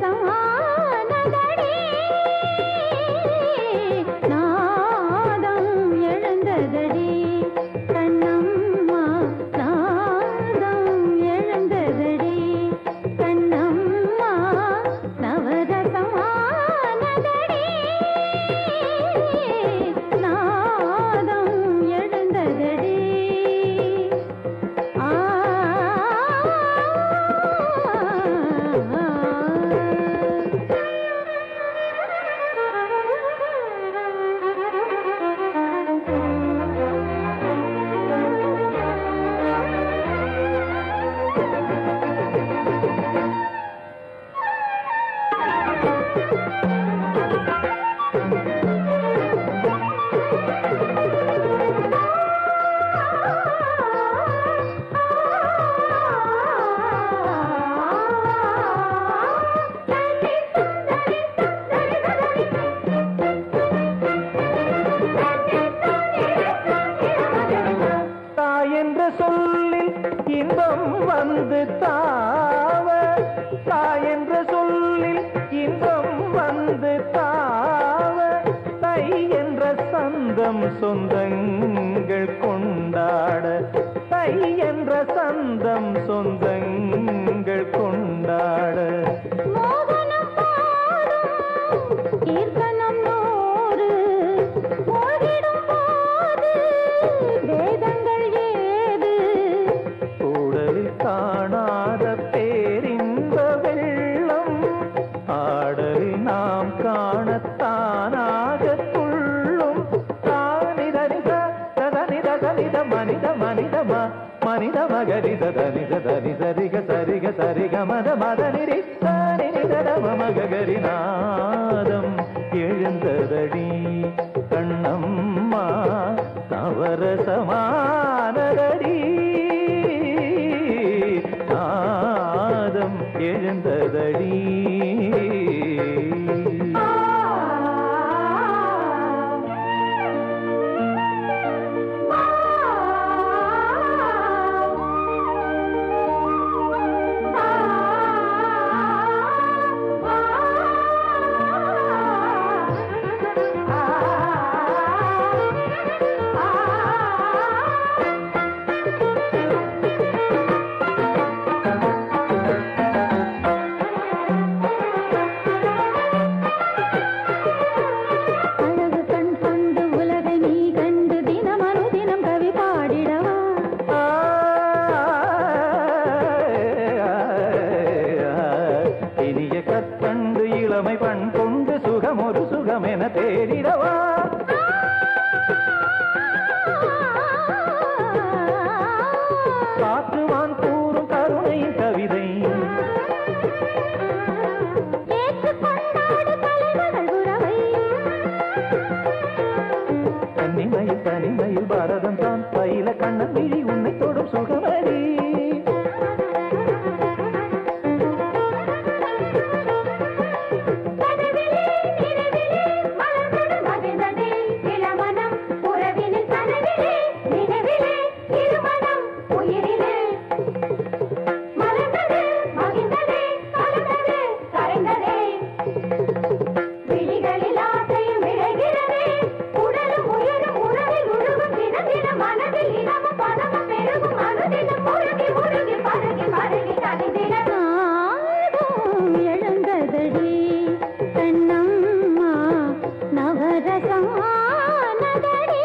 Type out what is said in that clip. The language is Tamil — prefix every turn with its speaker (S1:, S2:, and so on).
S1: 上啊。
S2: இன்பம் வந்து தாவ தா என்ற சொல்லில் இன்பம் வந்து தாவ தை என்ற சந்தம் சொந்தங்கள் கொண்டாட. தை என்ற சந்தம் சொந்தங்கள் మనిద మనిద మా మనిద మగరిద దనిద దరి సరిగ సరిగ సరిగ మద మద నిరి సరి నిదమ మగరి నాదం எழுந்ததடி கண்ணம்மா தவற சமானதடி நாதம் எழுந்ததடி இடமென தேடிடவா? காற்றுவான் கூறும் கருணை கவிதை. தனிமையில் தனிமையில் பாரதம் தான் பயில கண்ணன் விழி உன்னை தொடும் சுகமே.
S1: సరసమానదడే